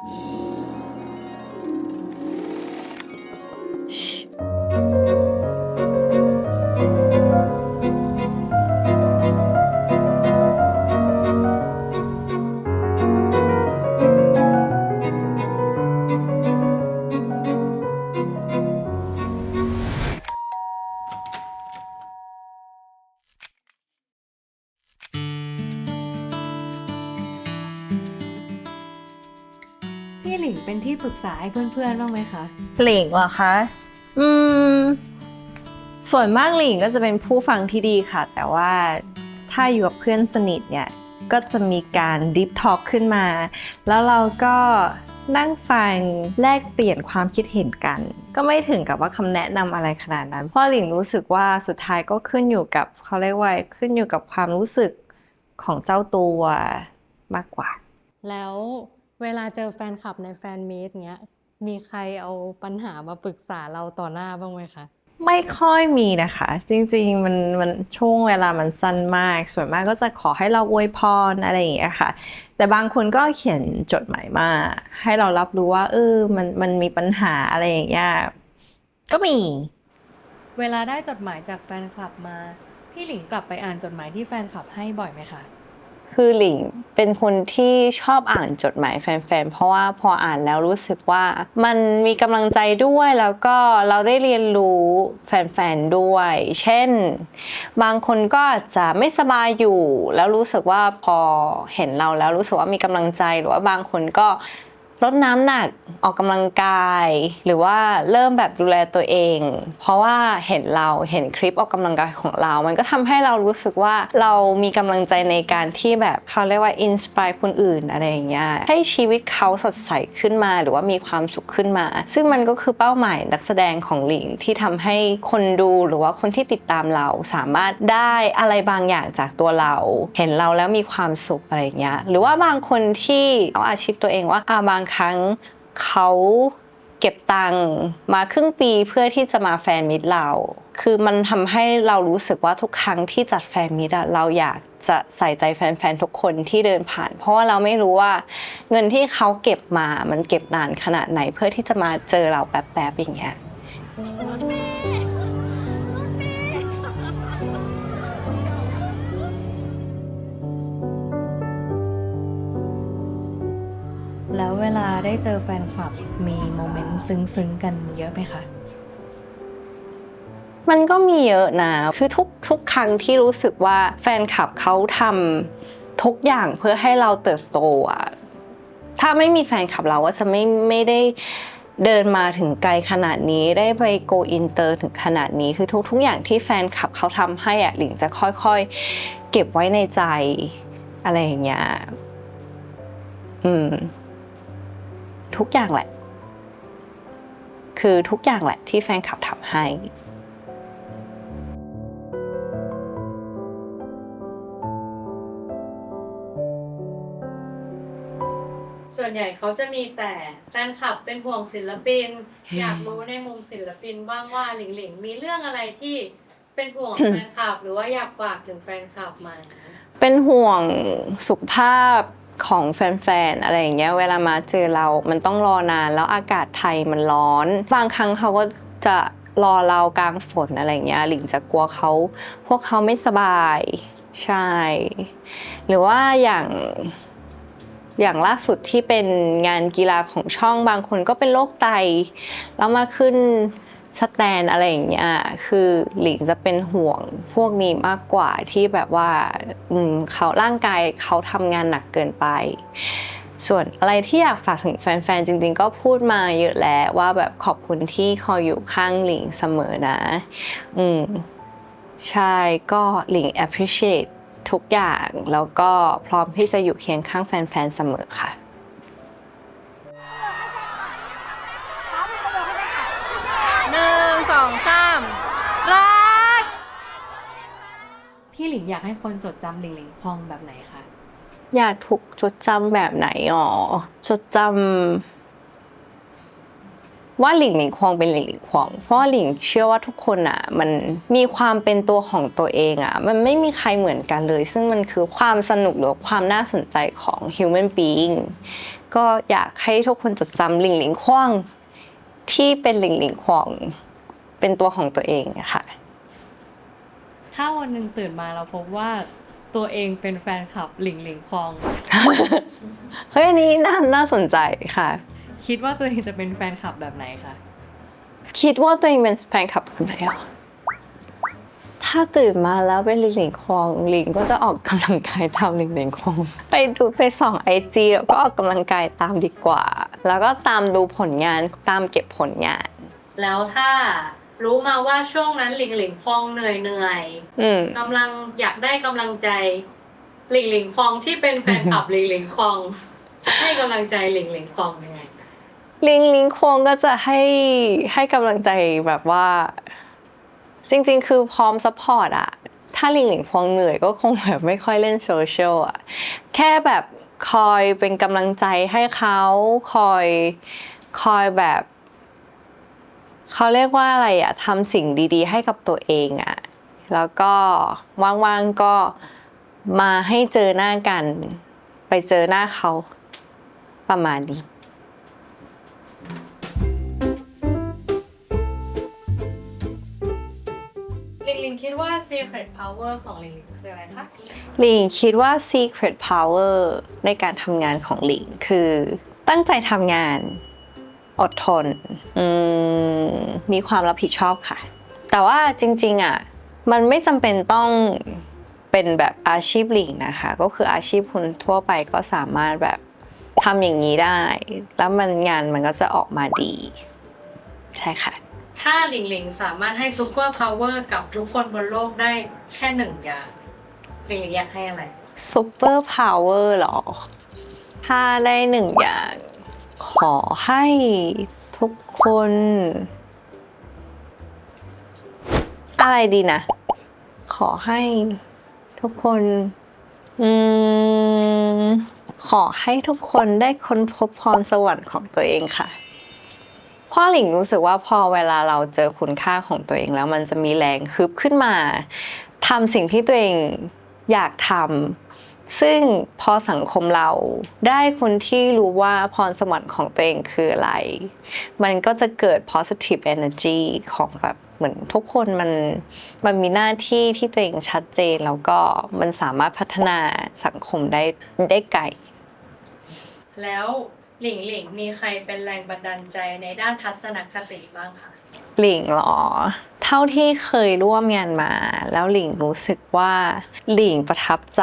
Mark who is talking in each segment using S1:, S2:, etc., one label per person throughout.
S1: พี่ ษาให้เพื่อนๆบ้างไหมคะ
S2: หลิงเหรอคะ อืม ส่วนมากหลิงก็จะเป็นผู้ฟังที่ดีค่ะ แต่ว่าถ้าอยู่กับเพื่อนสนิทเนี่ย ก็จะมีการดิฟทอ l k ขึ้นมา แล้วเราก็นั่งฟังแลกเปลี่ยนความคิดเห็นกัน ก็ไม่ถึงกับว่าคำแนะนำอะไรขนาดนั้น เพราะหลิงรู้สึกว่าสุดท้ายก็ขึ้นอยู่กับเขาเรียกว่าขึ้นอยู่กับความรู้สึกของเจ้าตัวมากกว่า
S1: แล้ว เวลาเจอแฟนคลับในแฟนมีตเงี้ย มีใครเอาปัญหามาปรึกษาเราต่อหน้าบ้างไหมคะ
S2: ไม่ค่อยมีนะคะ จริงๆมันมันช่วงเวลามันสั้นมาก ส่วนมากก็จะขอให้เราอวยพรอะไรอย่างเงี้ยค่ะ แต่บางคนก็เขียนจดหมายมา ให้เรารับรู้ว่า เออมันมันมีปัญหาอะไรอย่างเงี้ยก็มี
S1: เวลาได้จดหมายจากแฟนคลับมา พี่หลิงกลับไปอ่านจดหมายที่แฟนคลับให้บ่อยไหมคะ
S2: คือหลิงเป็นคนที่ชอบอ่านจดหมายแฟนๆ เพราะว่าพออ่านแล้วรู้สึกว่า มันมีกำลังใจด้วยแล้วก็เราได้เรียนรู้แฟนๆ ด้วย เช่น บางคนก็อาจจะไม่สบายอยู่ แล้วรู้สึกว่าพอเห็นเราแล้วรู้สึกว่ามีกำลังใจหรือว่าบางคนก็ ลดน้ำหนักออกกำลังกาย หรือว่าเริ่มแบบดูแลตัวเอง เพราะว่าเห็นเราเห็นคลิปออกกำลังกายของเรา มันก็ทำให้เรารู้สึกว่าเรามีกำลังใจในการที่แบบเขาเรียกว่าอินสปายคนอื่นอะไรอย่างเงี้ยให้ชีวิตเขาสดใสขึ้นมา หรือว่ามีความสุขขึ้นมา ซึ่งมันก็คือเป้าหมายนักแสดงของหลิงที่ทำให้คนดูหรือว่าคนที่ติดตามเราสามารถได้อะไรบางอย่างจากตัวเรา เห็นเราแล้วมีความสุขอะไรอย่างเงี้ยหรือว่าบางคนที่เอาอาชีพตัวเองว่าอ่าบางครั้งเขาเก็บตังค์มาครึ่งปีเพื่อที่จะมาแฟนมิตรเรา คือมันทำให้เรารู้สึกว่าทุกครั้งที่จัดแฟนมิตรอะเราอยากจะใส่ใจแฟนๆทุกคนที่เดินผ่าน เพราะว่าเราไม่รู้ว่าเงินที่เขาเก็บมามันเก็บนานขนาดไหนเพื่อที่จะมาเจอเราแป๊บๆอย่างเงี้ย
S1: แล้วเวลาได้เจอแฟนคลับมีโมเมนต์ซึ้งๆกันเยอะไหมคะ
S2: มันก็มีเยอะนะ คือทุกทุกครั้งที่รู้สึกว่าแฟนคลับเขาทำทุกอย่างเพื่อให้เราเติบโตอะถ้าไม่มีแฟนคลับเราก็จะไม่ไม่ได้เดินมาถึงไกลขนาดนี้ได้ไปโกอินเตอร์ถึงขนาดนี้คือทุกทุกอย่างที่แฟนคลับเขาทำให้อะหลิงจะค่อยๆ เก็บไว้ในใจอะไรอย่างเงี้ยอืม ทุกอย่างแหละ คือทุกอย่างแหละที่แฟนคลับทำให้
S1: ส่วนใหญ่เขาจะมีแต่แฟนคลับเป็นห่วงศิลปิน อยากรู้ในมุมศิลปินบ้างว่าหลิงหลิงมีเรื่องอะไรที่เป็นห่วงแฟนคลับ หรือว่าอยากฝากถึงแฟนคลับมา
S2: เป็นห่วงสุขภาพ ของแฟนๆ อะไรอย่างเงี้ยเวลามาเจอเรา มันต้องรอนานแล้วอากาศไทยมันร้อน บางครั้งเขาก็จะรอเรากลางฝนอะไรอย่างเงี้ยหลิงจะกลัวเขาพวกเขาไม่สบายใช่ หรือว่าอย่างอย่างล่าสุดที่เป็นงานกีฬาของช่องบางคนก็เป็นโรคไตแล้วมาขึ้น สแตนอะไรอย่างเงี้ยคือหลิงจะเป็นห่วงพวกนี้มากกว่าที่แบบว่าเขาร่างกายเขาทำงานหนักเกินไป ส่วนอะไรที่อยากฝากถึงแฟนๆ จริงๆ ก็พูดมาเยอะแล้วว่าแบบขอบคุณที่คอยอยู่ข้างหลิงเสมอนะ อืมใช่ก็หลิง appreciate ทุกอย่างแล้วก็พร้อมที่จะอยู่เคียงข้างแฟนๆ เสมอค่ะ
S3: องสามรัก
S1: พี่หลิงอยากให้คนจดจำหลิงหลิงคองแบบไหนคะ
S2: อยากถูกจดจำแบบไหนอ๋อจดจำว่าหลิงหลิงควงเป็นหลิงหลิงควงเพราะว่าหลิงเชื่อว่าทุกคนอะ มันมีความเป็นตัวของตัวเองอะ มันไม่มีใครเหมือนกันเลย ซึ่งมันคือความสนุกหรือความน่าสนใจของ human being ก็อยากให้ทุกคนจดจำหลิงหลิงควางที่เป็นหลิงหลิงควาง เป็นตัวของตัวเองอะค่ะ
S1: ถ้าวันหนึ่งตื่นมาเราพบว่าตัวเองเป็นแฟนคลับหลิงหลิงคอง
S2: เฮ้ยอันนี้น่าน่าสนใจค่ะ
S1: คิดว่าตัวเองจะเป็นแฟนคลับแบบไหนคะ
S2: คิดว่าตัวเองเป็นแฟนคลับคนไหนอะถ้าตื่นมาแล้วเป็นลิงหลิงควงลิงก็จะออกกำลังกายตามลิงหลิงควงไปดูไปส่องไอจีแล้วก็ออกกำลังกายตามดีกว่า แล้วก็ตามดูผลงานตามเก็บผลงาน
S1: แล้วถ้า รู้มาว่าช่วงนั้นหลิงหลิงคองเหนื่อยเหนื่อย
S2: อืม
S1: กำลังอยากได้กำลังใจ หลิงหลิงคองที่เป็นแฟนคลับหลิงหลิงคองจะให้กำลังใจหลิงหลิงคองยังไง
S2: ลิงลิงควงก็จะให้ให้กำลังใจแบบว่า จริง ๆ คือพร้อมซัพพอร์ตอะถ้าลิงหลิงควงเหนื่อยก็คงแบบไม่ค่อยเล่นโซเชียลอะแค่แบบคอยเป็นกำลังใจให้เขาคอยคอยแบบ เขาเรียกว่าอะไรอะทำสิ่งดีๆ ให้กับตัวเองอะแล้วก็ว่างๆก็มาให้เจอหน้ากัน ไปเจอหน้าเขาประมาณนี้
S1: หลิงหลิงคิดว่า secret power ของหลิงหลิงคืออะไรคะ
S2: หลิงคิดว่า secret power ในการทำงานของหลิงคือตั้งใจทำงาน อดทนอืมมีความรับผิดชอบค่ะ แต่ว่าจริงๆอะมันไม่จำเป็นต้องเป็นแบบอาชีพหลิงนะคะ ก็คืออาชีพคนทั่วไปก็สามารถแบบทำอย่างนี้ได้ แล้วมันงานมันก็จะออกมาดี ใช่ค่ะ
S1: ถ้าหลิงหลิงสามารถให้ super power กับทุกคนบนโลกได้แค่หนึ่งอย่างหลิงหลิงอยากให้อะไร
S2: ซูเปอร์พาวเวอร์หรอ ถ้าได้หนึ่งอย่าง ขอให้ทุกคน อะไรดีนะ ขอให้ทุกคนอืมขอให้ทุกคนได้ค้นพบพรสวรรค์ของตัวเองค่ะพ่อหลิงรู้สึกว่าพอเวลาเราเจอคุณค่าของตัวเองแล้วมันจะมีแรงฮึบขึ้นมาทำสิ่งที่ตัวเองอยากทำ ซึ่งพอสังคมเราได้คนที่รู้ว่าพรสวรรค์ของตัวเองคืออะไร มันก็จะเกิด positive energy ของแบบเหมือนทุกคนมันมันมีหน้าที่ที่ตัวเองชัดเจนแล้วก็มันสามารถพัฒนาสังคมได้ได้ไกล
S1: แล้วหลิงหลิงมีใครเป็นแรงบันดาลใจในด้านทัศนคติบ้างคะ
S2: หลิงเหรอ เท่าที่เคยร่วมงานมา แล้วหลิงรู้สึกว่าหลิงประทับใจ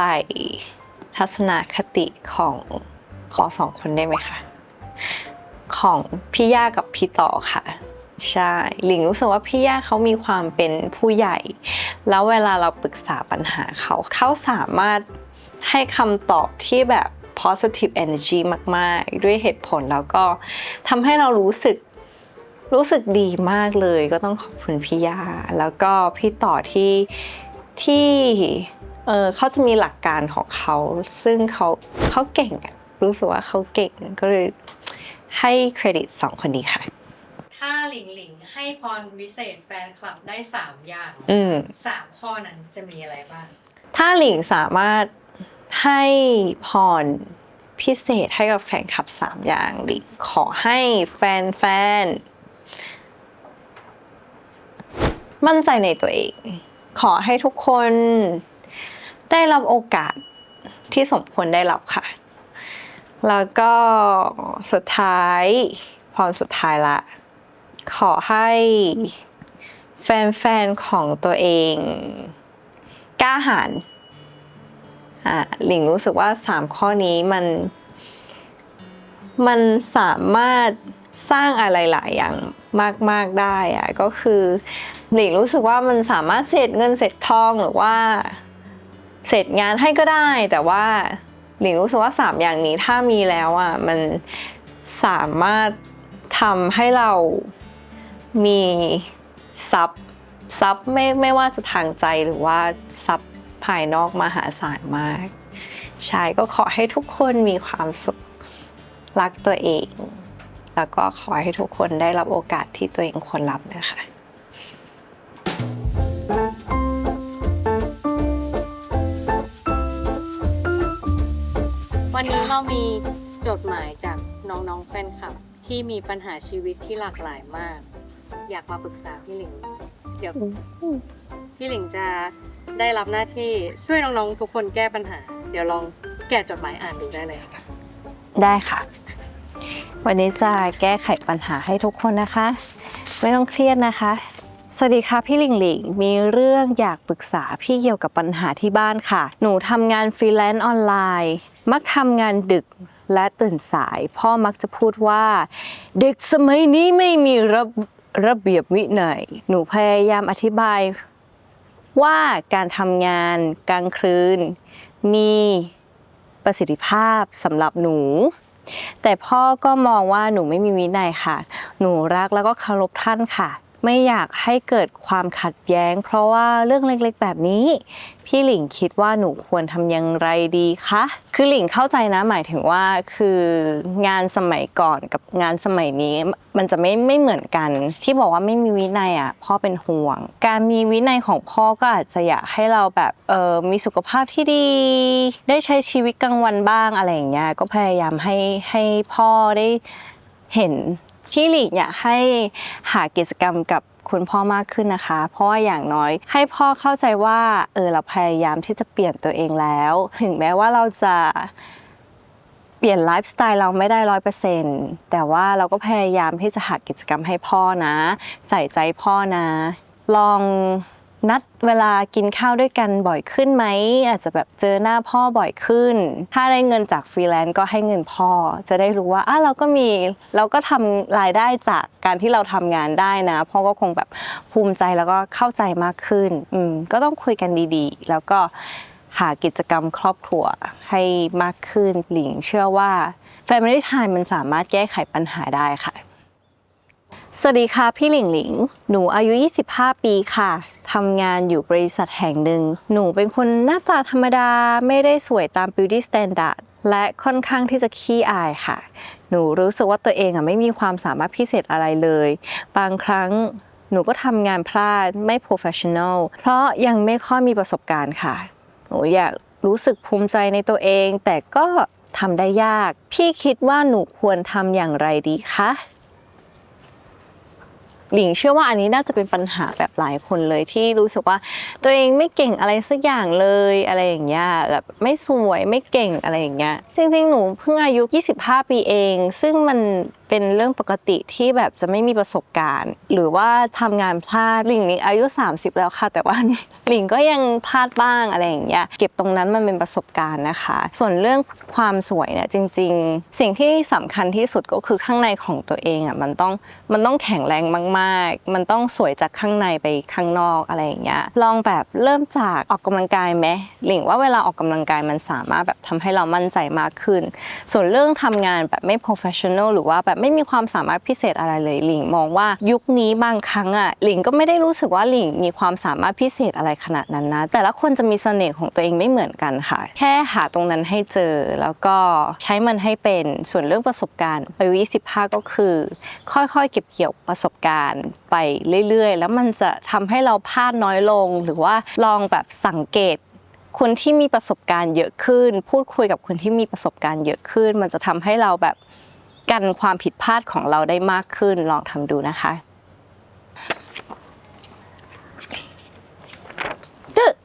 S2: ทัศนคติของขอสองคนได้ไหมคะ ของพี่ย่ากับพี่ต่อค่ะ ใช่ หลิงรู้สึกว่าพี่ย่าเขามีความเป็นผู้ใหญ่ แล้วเวลาเราปรึกษาปัญหาเขาเขาสามารถให้คำตอบที่แบบ positive energy มาก ๆ ด้วยเหตุผลแล้วก็ทำให้เรารู้สึก รู้สึกดีมากเลยก็ต้องขอบคุณพี่ย่าแล้วก็พี่ต่อที่ที่เออเขาจะมีหลักการของเขาซึ่งเขาเขาเก่งอะรู้สึกว่าเขาเก่งก็เลยให้เครดิตสองคนนี้ค่ะ
S1: ถ้าหลิงหลิงให้พรวิเศษแฟนคลับได้สามอย่าง
S2: อืม
S1: สามข้อนั้นจะมีอะไรบ้าง
S2: ถ้าหลิงสามารถให้พรพิเศษให้กับแฟนคลับสามอย่างหลิงขอให้แฟนๆ มั่นใจในตัวเอง ขอให้ทุกคนได้รับโอกาสที่สมควรได้รับค่ะ แล้วก็สุดท้ายพรสุดท้ายละ ขอให้แฟนๆ ของตัวเองกล้าหาญอะหลิงรู้สึกว่า 3 ข้อนี้มันมันสามารถสร้างอะไรหลายอย่างมาก ๆ ได้อะก็คือ หลิงรู้สึกว่ามันสามารถเสร็จเงินเสร็จทองหรือว่า เสร็จงานให้ก็ได้ แต่ว่าหลิงรู้สึกว่า 3 อย่างนี้ถ้ามีแล้วอะมันสามารถทำให้เรามีทรัพย์ทรัพย์ไม่ไม่ว่าจะทางใจหรือว่าทรัพย์ภายนอกมหาศาลมากใช่ก็ขอให้ทุกคนมีความสุขรักตัวเอง แล้วก็ขอให้ทุกคนได้รับโอกาสที่ตัวเองควรรับนะคะ
S1: วันนี้เรามีจดหมายจากน้องๆแฟนคลับ ที่มีปัญหาชีวิตที่หลากหลายมาก อยากมาปรึกษาพี่หลิง เดี๋ยวพี่หลิงจะได้รับหน้าที่ช่วยน้องๆทุกคนแก้ปัญหา เดี๋ยวลองแกะจดหมายอ่านดูได้เลยค่ะ
S2: ได้ค่ะ วันนี้จะแก้ไขปัญหาให้ทุกคนนะคะ ไม่ต้องเครียดนะคะ สวัสดีค่ะพี่หลิงหลิง มีเรื่องอยากปรึกษาพี่เกี่ยวกับปัญหาที่บ้านค่ะ หนูทำงานฟรีแลนซ์ออนไลน์ มักทำงานดึกและตื่นสาย พ่อมักจะพูดว่า เด็กสมัยนี้ไม่มีระระเบียบวินัยหนูพยายามอธิบาย ว่าการทำงานกลางคืน มีประสิทธิภาพสำหรับหนู แต่พ่อก็มองว่าหนูไม่มีวินัยค่ะ หนูรักแล้วก็เคารพท่านค่ะ ไม่อยากให้เกิดความขัดแย้ง เพราะว่าเรื่องเล็กๆ แบบนี้ พี่หลิงคิดว่าหนูควรทำอยังไรดีคะคือหลิงเข้าใจนะหมายถึงว่าคืองานสมัยก่อนกับงานสมัยนี้มันจะไม่ไม่เหมือนกัน ที่บอกว่าไม่มีวินัยอะพ่อเป็นห่วง การมีวินัยของพ่อก็อาจจะอยากให้เราแบบเออมีสุขภาพที่ดี ได้ใช้ชีวิตกลางวันบ้างอะไรอย่างเงี้ยก็พยายามให้ให้พ่อได้เห็น พี่หลีกอยากให้หากิจกรรมกับคุณพ่อมากขึ้นนะคะ เพราะว่าอย่างน้อย ให้พ่อเข้าใจว่าเออเราพยายามที่จะเปลี่ยนตัวเองแล้ว ถึงแม้ว่าเราจะเปลี่ยนไลฟ์สไตล์เราไม่ได้ร้อยเปอร์เซ็นต์แต่ว่าเราก็พยายามที่จะหากิจกรรมให้พ่อนะ ใส่ใจพ่อนะ ลอง นัดเวลากินข้าวด้วยกันบ่อยขึ้นไหมอาจจะแบบเจอหน้าพ่อบ่อยขึ้น ถ้าได้เงินจากฟรีแลนซ์ก็ให้เงินพ่อ จะได้รู้ว่าอะเราก็มีเราก็ทำรายได้จากการที่เราทำงานได้นะพ่อก็คงแบบภูมิใจแล้วก็เข้าใจมากขึ้นอืมก็ต้องคุยกันดีๆ แล้วก็หากิจกรรมครอบครัวให้มากขึ้นหลิงเชื่อว่า Family Time มันสามารถแก้ไขปัญหาได้ค่ะ สวัสดีค่ะ พี่หลิงหลิง หนูอายุ 25 ปีค่ะ ทำงานอยู่บริษัทแห่งหนึ่ง หนูเป็นคนหน้าตาธรรมดาไม่ได้สวยตาม beauty standard และค่อนข้างที่จะขี้อายค่ะ หนูรู้สึกว่าตัวเองอะไม่มีความสามารถพิเศษอะไรเลย บางครั้งหนูก็ทำงานพลาดไม่ professional เพราะยังไม่ค่อยมีประสบการณ์ค่ะ หนูอยากรู้สึกภูมิใจในตัวเอง แต่ก็ทำได้ยาก พี่คิดว่าหนูควรทำอย่างไรดีคะ หลิงเชื่อว่าอันนี้น่าจะเป็นปัญหาแบบหลายคนเลยที่รู้สึกว่า ตัวเองไม่เก่งอะไรสักอย่างเลยอะไรอย่างเงี้ยแบบไม่สวยไม่เก่งอะไรอย่างเงี้ยจริงๆ หนูเพิ่งอายุ 25 ปีเอง ซึ่งมัน เป็นเรื่องปกติที่แบบจะไม่มีประสบการณ์ หรือว่าทำงานพลาดลิงนี่อายุ 30 แล้วค่ะ แต่ว่าลิงก็ยังพลาดบ้างอะไรอย่างเงี้ยเก็บตรงนั้นมันเป็นประสบการณ์นะคะ ส่วนเรื่องความสวยเนี่ยจริง ๆ สิ่งที่สำคัญที่สุดก็คือข้างในของตัวเองอะมันต้องมันต้องแข็งแรงมากๆ มันต้องสวยจากข้างในไปข้างนอกอะไรอย่างเงี้ยลองแบบเริ่มจากออกกำลังกายไหมหลิงว่าเวลาออกกำลังกายมันสามารถแบบทำให้เรามั่นใจมากขึ้น ส่วนเรื่องทำงานแบบไม่ professional หรือว่าแบบไม่มีความสามารถพิเศษอะไรเลยหลิงมองว่ายุคนี้บางครั้งอะหลิงก็ไม่ได้รู้สึกว่าหลิงมีความสามารถพิเศษอะไรขนาดนั้นนะ แต่ละคนจะมีเสน่ห์ของตัวเองไม่เหมือนกันค่ะ แค่หาตรงนั้นให้เจอแล้วก็ใช้มันให้เป็นส่วนเรื่องประสบการณ์อายุ25 ก็คือ ค่อยๆ เก็บเกี่ยวประสบการณ์ไปเรื่อยๆ แล้วมันจะทำให้เราพลาดน้อยลง หรือว่าลองแบบสังเกตคนที่มีประสบการณ์เยอะขึ้น พูดคุยกับคนที่มีประสบการณ์เยอะขึ้น มันจะทำให้เราแบบ กันความผิดพลาดของเราได้มากขึ้นลองทำดูนะคะตึก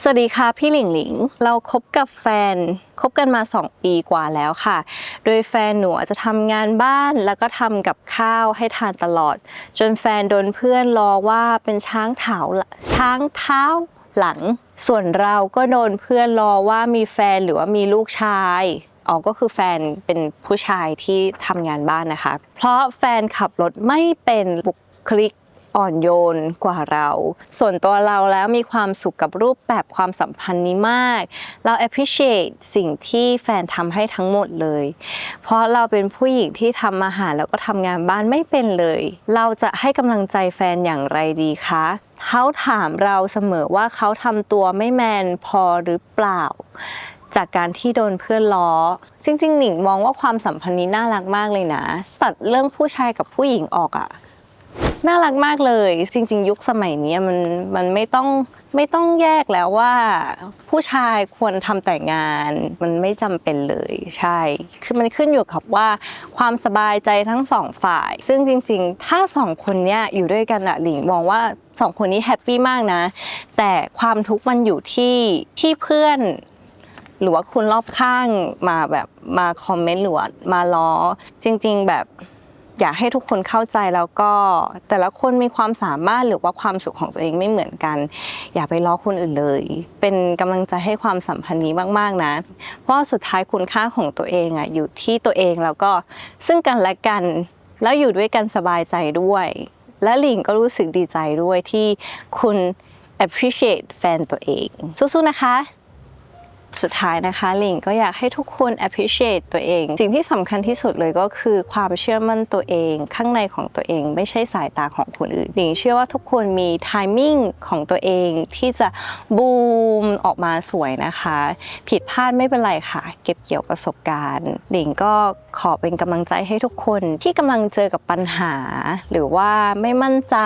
S2: สวัสดีค่ะพี่หลิงหลิง เราคบกับแฟนคบกันมา 2 ปีกว่าแล้วค่ะ โดยแฟนหนูจจะทำงานบ้านแล้วก็ทำกับข้าวให้ทานตลอด จนแฟนโดนเพื่อนล้อว่าเป็นช้างเท้าช้างเท้าหลัง ส่วนเราก็โดนเพื่อนล้อว่ามีแฟนหรือว่ามีลูกชาย อ๋อก็คือแฟนเป็นผู้ชายที่ทำงานบ้านนะคะ เพราะแฟนขับรถไม่เป็นบุคลิกอ่อนโยนกว่าเรา ส่วนตัวเราแล้วมีความสุขกับรูปแบบความสัมพันธ์นี้มาก เรา appreciate สิ่งที่แฟนทำให้ทั้งหมดเลย เพราะเราเป็นผู้หญิงที่ทำอาหารแล้วก็ทำงานบ้านไม่เป็นเลย เราจะให้กำลังใจแฟนอย่างไรดีคะเขาถามเราเสมอว่าเขาทำตัวไม่แมนพอหรือเปล่า จากการที่โดนเพื่อนล้อ จริง ๆ หนิงมองว่าความสัมพันธ์นี้น่ารักมากเลยนะ ตัดเรื่องผู้ชายกับผู้หญิงออกอะน่ารักมากเลย จริง ๆ ยุคสมัยนี้มันมันไม่ต้องไม่ต้องแยกแล้วว่า ผู้ชายควรทำแต่งาน มันไม่จำเป็นเลยใช่ คือมันขึ้นอยู่กับว่าความสบายใจทั้งสองฝ่าย ซึ่งจริง ๆ ถ้าสองคนเนี้ยอยู่ด้วยกันอะหลิงมองว่าสองคนนี้แฮปปี้มากนะ แต่ความทุกข์มันอยู่ที่ที่เพื่อน หรือว่าคุณรอบข้างมาแบบมาคอมเมนต์หรือว่ามาล้อ จริง ๆ แบบอยากให้ทุกคนเข้าใจแล้วก็แต่ละคนมีความสามารถหรือว่าความสุขของตัวเองไม่เหมือนกัน อย่าไปล้อคนอื่นเลย เป็นกำลังใจให้ความสัมพันธ์นี้มาก ๆ นะ เพราะสุดท้ายคุณค่าของตัวเองอะอยู่ที่ตัวเองแล้วก็ซึ่งกันและกันแล้วอยู่ด้วยกันสบายใจด้วย และหลิงก็รู้สึกดีใจด้วยที่คุณ appreciate แฟนตัวเองสู้ๆนะคะ สุดท้ายนะคะลิงก็อยากให้ทุกคน appreciate ตัวเอง สิ่งที่สำคัญที่สุดเลยก็คือความเชื่อมั่นตัวเอง ข้างในของตัวเอง ไม่ใช่สายตาของคนอื่นลิงเชื่อว่าทุกคนมี timing ของตัวเองที่จะบูมออกมาสวยนะคะ ผิดพลาดไม่เป็นไรค่ะ เก็บเกี่ยวประสบการณ์ลิงก็ขอเป็นกำลังใจให้ทุกคนที่กำลังเจอกับปัญหา หรือว่าไม่มั่นใจ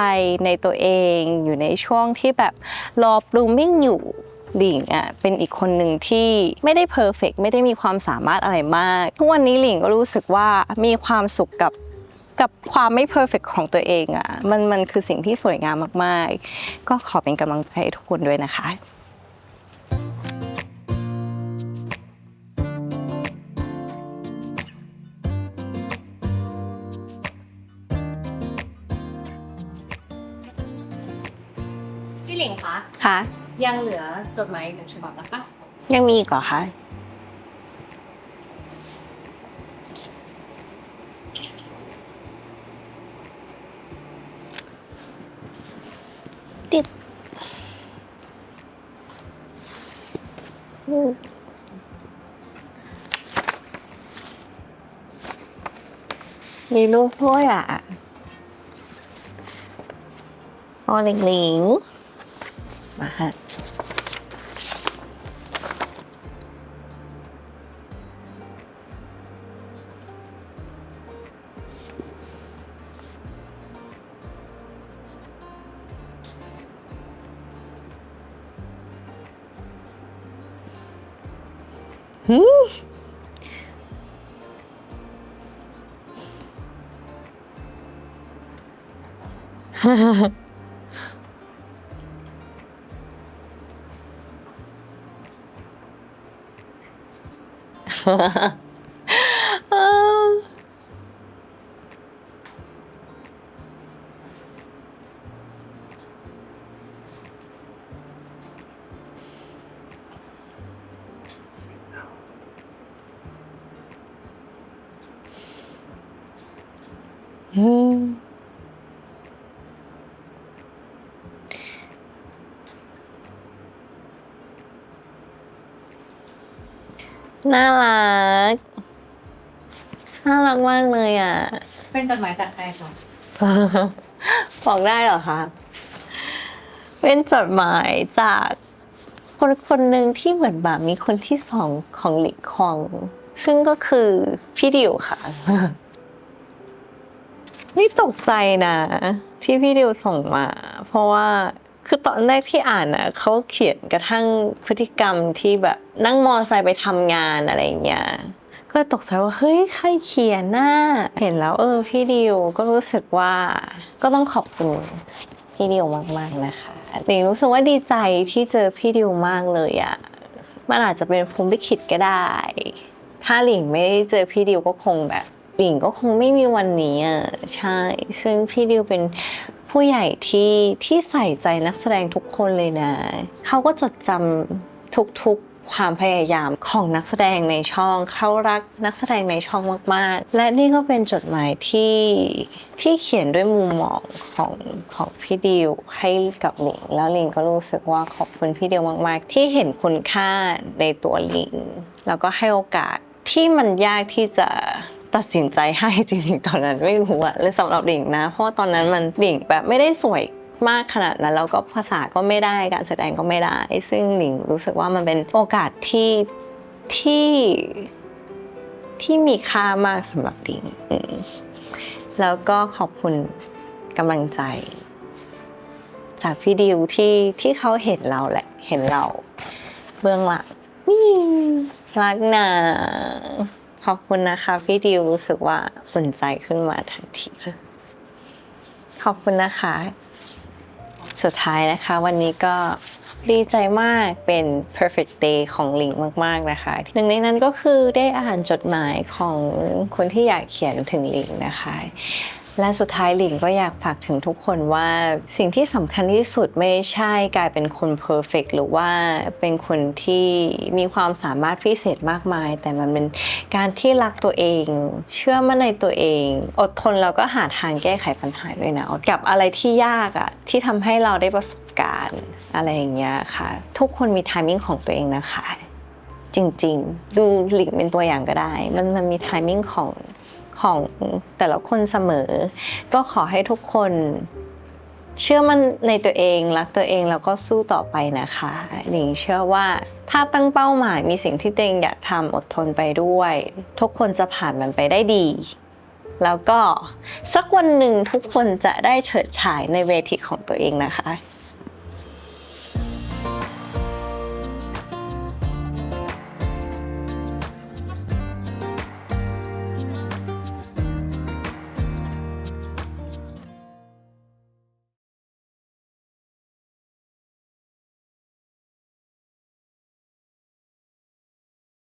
S2: ในตัวเอง อยู่ในช่วงที่แบบรอ blooming อยู่ หลิงอะเป็นอีกคนหนึ่งที่ไม่ได้เพอร์เฟกไม่ได้มีความสามารถอะไรมาก ทุกวันนี้หลิงก็รู้สึกว่ามีความสุขกับกับความไม่เพอร์เฟกของตัวเองอะมันมันคือสิ่งที่สวยงามมากๆ ก็ขอเป็นกำลังใจให้ทุกคนด้วยนะคะ
S1: พี่หลิงคะ
S2: ค่ะ
S1: ยังเหลือจดหมายอีกหนึ่งฉบับนะคะ
S2: ยังมีอีกเหรอคะ ติดอืมมีรูปด้วยอะอ๋อหลิงหลิง อื น่ารัก น่ารักมากเลยอะ
S1: เป็นจดหมายจากใครคะ
S2: บอกได้เหรอคะ เป็นจดหมายจากคนคนหนึ่งที่เหมือนแบบมีคนที่สองของหลิงคอง ซึ่งก็คือพี่ดิวค่ะ นี่ตกใจนะ ที่พี่ดิวส่งมา เพราะว่า คือตอนแรกที่อ่านนะเขาเขียนกระทั่งพฤติกรรมที่แบบนั่งมอไซค์ไปทำงานอะไรอย่างเงี้ยก็ตกใจว่าเฮ้ยใครเขียนน่าเห็นแล้วเออพี่ดิวก็รู้สึกว่าก็ต้องขอบคุณพี่ดิวมากๆนะคะหลิงรู้สึกว่าดีใจที่เจอพี่ดิวมากเลยอะมันอาจจะเป็นพรหมลิขิตก็ได้ ถ้าหลิงไม่ได้เจอพี่ดิวก็คงแบบหลิงก็คงไม่มีวันนี้อะใช่ ซึ่งพี่ดิวเป็น ผู้ใหญ่ที่ที่ใส่ใจนักแสดงทุกคนเลยนะ เขาก็จดจำทุกๆความพยายามของนักแสดงในช่อง เขารักนักแสดงในช่องมากๆ และนี่ก็เป็นจดหมายที่ที่เขียนด้วยมุมมองของของพี่ดิวให้กับหลิง แล้วหลิงก็รู้สึกว่าขอบคุณพี่ดิวมาก ๆ ที่เห็นคุณค่าในตัวหลิง แล้วก็ให้โอกาสที่มันยากที่จะ ตัดสินใจให้จริงๆตอนนั้นไม่รู้อะเลยสำหรับหลิงนะ เพราะว่าตอนนั้นมันหลิงแบบไม่ได้สวยมากขนาดนั้นแล้วก็ภาษาก็ไม่ได้การแสดงก็ไม่ได้ ซึ่งหลิงรู้สึกว่ามันเป็นโอกาสที่ที่ที่มีค่ามากสำหรับหลิงแล้วก็ขอบคุณกำลังใจ จากพี่ดิวที่ที่เขาเห็นเราแหละ เห็นเรา เบื้องหลังนี่รักนะ ขอบคุณนะคะ พี่ดิวรู้สึกว่าอุ่นใจขึ้นมาทันทีขอบคุณนะคะ สุดท้ายนะคะ วันนี้ก็ดีใจมากเป็น perfect day ของหลิงมาก ๆ นะคะ หนึ่งในนั้นก็คือได้อ่านจดหมายของคนที่อยากเขียนถึงหลิงนะคะ และสุดท้ายหลิงก็อยากฝากถึงทุกคนว่าสิ่งที่สำคัญที่สุดไม่ใช่กลายเป็นคน perfect หรือว่าเป็นคนที่มีความสามารถพิเศษมากมาย แต่มันเป็นการที่รักตัวเอง เชื่อมั่นในตัวเอง อดทนแล้วก็หาทางแก้ไขปัญหาด้วยนะกับอะไรที่ยากอะที่ทำให้เราได้ประสบการณ์อะไรอย่างเงี้ยค่ะ ทุกคนมี timing ของตัวเองนะคะ จริงๆ ดูหลิงเป็นตัวอย่างก็ได้ มันมันมี timing ของ ของแต่ละคนเสมอ ก็ขอให้ทุกคนเชื่อมั่นในตัวเองรักตัวเองแล้วก็สู้ต่อไปนะคะหลิงเชื่อว่าถ้าตั้งเป้าหมายมีสิ่งที่ตัวเองอยากทำอดทนไปด้วย ทุกคนจะผ่านมันไปได้ดี แล้วก็สักวันหนึ่งทุกคนจะได้เฉิดฉายในเวทีของตัวเองนะคะ